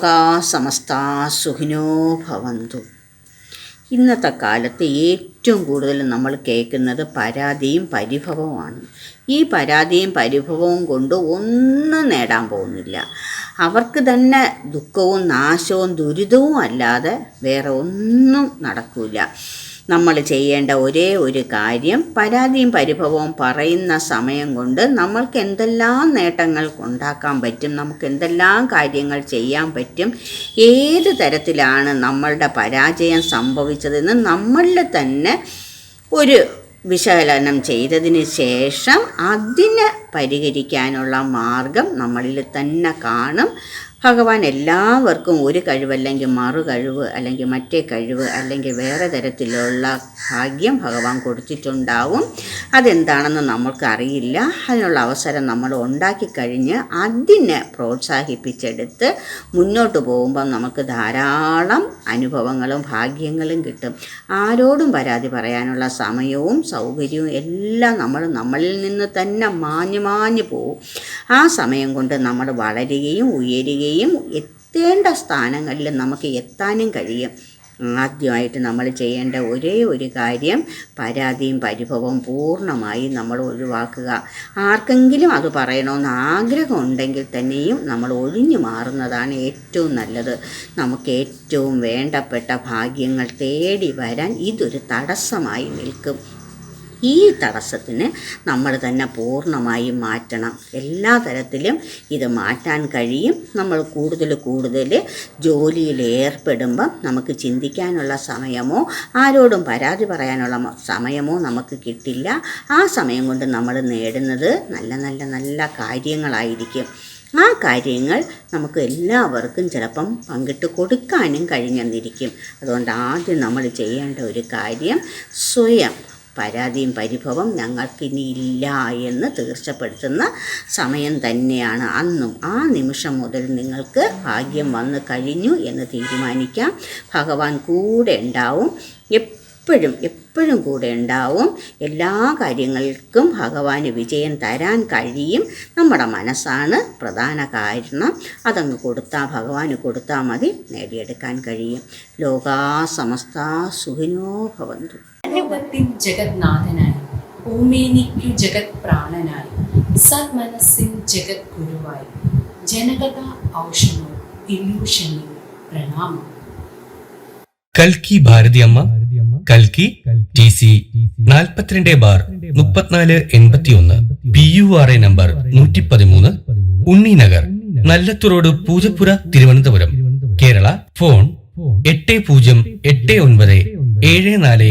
ലോകാ സമസ്ത സുഖിനോ ഭവന്തു. ഇന്നത്തെ കാലത്ത് ഏറ്റവും കൂടുതൽ നമ്മൾ കേൾക്കുന്നത് പരാതിയും പരിഭവവുമാണ്. ഈ പരാതിയും പരിഭവവും കൊണ്ട് ഒന്നും നേടാൻ പോകുന്നില്ല. അവർക്ക് തന്നെ ദുഃഖവും നാശവും ദുരിതവും അല്ലാതെ വേറെ ഒന്നും നടക്കില്ല നമ്മൾ ചെയ്യേണ്ട ഒരേ ഒരു കാര്യം പരാതിയും പരിഭവവും പറയുന്ന സമയം കൊണ്ട് നമ്മൾക്ക് എന്തെല്ലാം നേട്ടങ്ങൾ ഉണ്ടാക്കാൻ പറ്റും നമുക്ക് എന്തെല്ലാം കാര്യങ്ങൾ ചെയ്യാൻ പറ്റും ഏത് തരത്തിലാണ് നമ്മളുടെ പരാജയം സംഭവിച്ചതെന്ന് നമ്മളിൽ തന്നെ ഒരു വിശകലനം ചെയ്തതിന് ശേഷം അതിനെ പരിഹരിക്കാനുള്ള മാർഗം നമ്മളിൽ തന്നെ കാണും. ഭഗവാൻ എല്ലാവർക്കും ഒരു കഴിവ് അല്ലെങ്കിൽ മറു കഴിവ് അല്ലെങ്കിൽ മറ്റേ കഴിവ് അല്ലെങ്കിൽ വേറെ തരത്തിലുള്ള ഭാഗ്യം ഭഗവാൻ കൊടുത്തിട്ടുണ്ടാവും. അതെന്താണെന്ന് നമ്മൾക്കറിയില്ല അതിനുള്ള അവസരം നമ്മൾ ഉണ്ടാക്കി കഴിഞ്ഞ് അതിനെ പ്രോത്സാഹിപ്പിച്ചെടുത്ത് മുന്നോട്ട് പോകുമ്പം നമുക്ക് ധാരാളം അനുഭവങ്ങളും ഭാഗ്യങ്ങളും കിട്ടും. ആരോടും പരാതി പറയാനുള്ള സമയവും സൗകര്യവും എല്ലാം നമ്മൾ നമ്മളിൽ നിന്ന് തന്നെ മാഞ്ഞു മാഞ്ഞു പോവും. ആ സമയം കൊണ്ട് നമ്മൾ വളരുകയും ഉയരുകയും എത്തേണ്ട സ്ഥാനങ്ങളിൽ നമുക്ക് എത്താനും കഴിയും. ആദ്യമായിട്ട് നമ്മൾ ചെയ്യേണ്ട ഒരേ ഒരു കാര്യം പരാതിയും പരിഭവവും പൂർണമായി നമ്മൾ ഒഴിവാക്കുക. ആർക്കെങ്കിലും അത് പറയണമെന്ന് ആഗ്രഹം ഉണ്ടെങ്കിൽ തന്നെയും നമ്മൾ ഒഴിഞ്ഞു മാറുന്നതാണ് ഏറ്റവും നല്ലത്. നമുക്ക് ഏറ്റവും വേണ്ടപ്പെട്ട ഭാഗ്യങ്ങൾ തേടി വരാൻ ഇതൊരു തടസ്സമായി നിൽക്കും. ഈ തടസ്സത്തിന് നമ്മൾ തന്നെ പൂർണമായും മാറ്റണം. എല്ലാ തരത്തിലും ഇത് മാറ്റാൻ കഴിയും. നമ്മൾ കൂടുതൽ കൂടുതൽ ജോലിയിൽ ഏർപ്പെടുമ്പം നമുക്ക് ചിന്തിക്കാനുള്ള സമയമോ ആരോടും പരാതി പറയാനുള്ള സമയമോ നമുക്ക് കിട്ടില്ല. ആ സമയം കൊണ്ട് നമ്മൾ നേടുന്നത് നല്ല നല്ല നല്ല കാര്യങ്ങളായിരിക്കും. ആ കാര്യങ്ങൾ നമുക്ക് എല്ലാവർക്കും ചിലപ്പം പങ്കിട്ട് കൊടുക്കാനും കഴിഞ്ഞെന്നിരിക്കും. അതുകൊണ്ട് ആദ്യം നമ്മൾ ചെയ്യേണ്ട ഒരു കാര്യം സ്വയം പരാതിയും പരിഭവം ഞങ്ങൾക്കിനിയില്ല എന്ന് തീർച്ചപ്പെടുത്തുന്ന സമയം തന്നെയാണ്. അന്നും ആ നിമിഷം മുതൽ നിങ്ങൾക്ക് ഭാഗ്യം വന്നു കഴിഞ്ഞു എന്ന് തീരുമാനിക്കാം. ഭഗവാൻ കൂടെ ഉണ്ടാവും. എപ്പോഴും എപ്പോഴും കൂടെ ഉണ്ടാവും. എല്ലാ കാര്യങ്ങൾക്കും ഭഗവാന് വിജയം തരാൻ കഴിയും. നമ്മുടെ മനസ്സാണ് പ്രധാന കാരണം. അതങ്ങ് കൊടുത്താൽ ഭഗവാന് കൊടുത്താൽ മതി നേടിയെടുക്കാൻ കഴിയും. ലോകാ സമസ്ത സുഖിനോ ഭവന്തു. ലോകത്തിൻ ജഗത്നാഥനായി ഭൂമേനിക്കു ജഗത് പ്രാണനായി സന്മനസ്സിൻ ജഗത് ഗുരുവായി ജനകഥ ഔഷധം ഇല്യൂഷനിൽ പ്രണാമം. കൽക്കി ഭാരതിയമ്മ കൽക്കി ടി സി നാൽപ്പത്തിരണ്ട് ബാർ മുപ്പത്തിനാല് എൺപത്തിയൊന്ന് P you are A number നൂറ്റി പതിമൂന്ന് ഉണ്ണിനഗർ നഗർ റോഡ് പൂജപ്പുര തിരുവനന്തപുരം കേരള ഫോൺ എട്ട് പൂജ്യം എട്ട് ഒൻപത് ഏഴ് നാല്